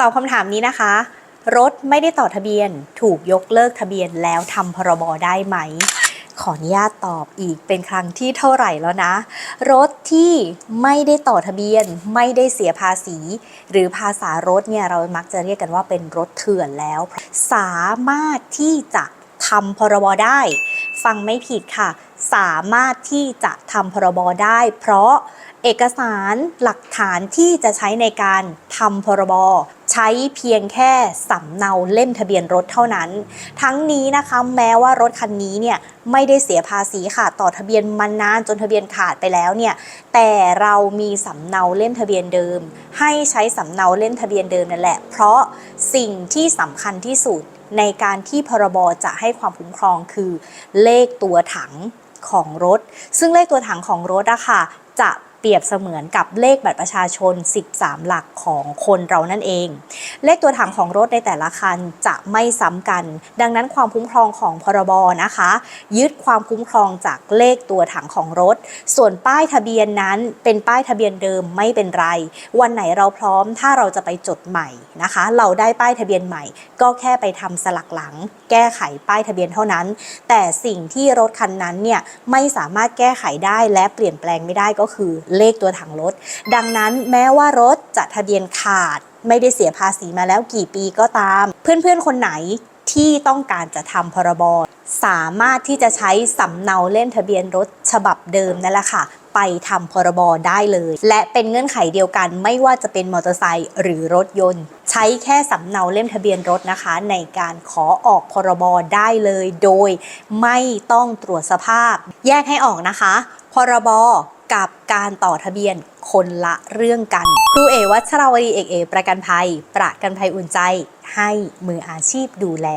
ตอบคำถามนี้นะคะ รถไม่ได้ต่อทะเบียน ถูกยกเลิกทะเบียนแล้วทำพรบได้ไหม ขออนุญาตตอบอีกเป็นครั้งที่เท่าไหร่แล้วนะ รถที่ไม่ได้ต่อทะเบียน ไม่ได้เสียภาษี หรือภาษารถเนี่ยเรามักจะเรียกกันว่าเป็นรถเถื่อนแล้ว สามารถที่จะทำพรบได้ ฟังไม่ผิดค่ะ สามารถที่จะทำพรบได้ เพราะเอกสารหลักฐานที่จะใช้ในการทำพรบ ใช้เพียงแค่สำเนาเล่มทะเบียนรถเท่านั้น ทั้งนี้นะคะแม้ว่ารถคันนี้เนี่ยไม่ได้เสียภาษีค่ะ ต่อทะเบียนมานานจนทะเบียนขาดไปแล้วเนี่ยแต่เรามีสำเนาเล่มทะเบียนเดิม ให้ใช้สำเนาเล่มทะเบียนเดิมนั่นแหละ เพราะสิ่งที่สำคัญที่สุดในการที่พรบจะให้ความคุ้มครองคือเลขตัวถังของรถ ซึ่งเลขตัวถังของรถอะค่ะจะ เปรียบเสมือนกับเลขบัตรประชาชน 13 หลักของคนเรานั่นเอง เลขตัวถังของรถในแต่ละคันจะไม่ซ้ำกัน ดังนั้นความคุ้มครองของพรบนะคะ ยึดความคุ้มครองจากเลขตัวถังของรถ ส่วนป้ายทะเบียนนั้นเป็นป้ายทะเบียนเดิมไม่เป็นไร วันไหนเราพร้อมถ้าเราจะไปจดใหม่นะคะ เราได้ป้ายทะเบียนใหม่ ก็แค่ไปทำสลักหลัง แก้ไขป้ายทะเบียนเท่านั้น แต่สิ่งที่รถคันนั้นเนี่ยไม่สามารถแก้ไขได้และเปลี่ยนแปลงไม่ได้ก็คือเลขตัวถังรถ ดังนั้นแม้ว่ารถจะทะเบียนขาด ไม่ได้เสียภาษีมาแล้วกี่ปีก็ตาม เพื่อนๆคนไหนที่ต้องการจะทำพรบสามารถที่จะใช้สำเนาเล่มทะเบียนรถฉบับเดิมนั่นแหละค่ะ ไปทำพรบได้เลย และเป็นเงื่อนไขเดียวกันไม่ว่าจะเป็นมอเตอร์ไซค์หรือรถยนต์ ใช้แค่สำเนาเล่มทะเบียนรถนะคะ ในการขอออกพรบได้เลย โดยไม่ต้องตรวจสภาพ แยกให้ออกนะคะ พรบ กับการต่อทะเบียนคนละเรื่องกันครูเอวัชราวดีเอกเอประกันภัย ประกันภัยอุ่นใจให้มืออาชีพดูแล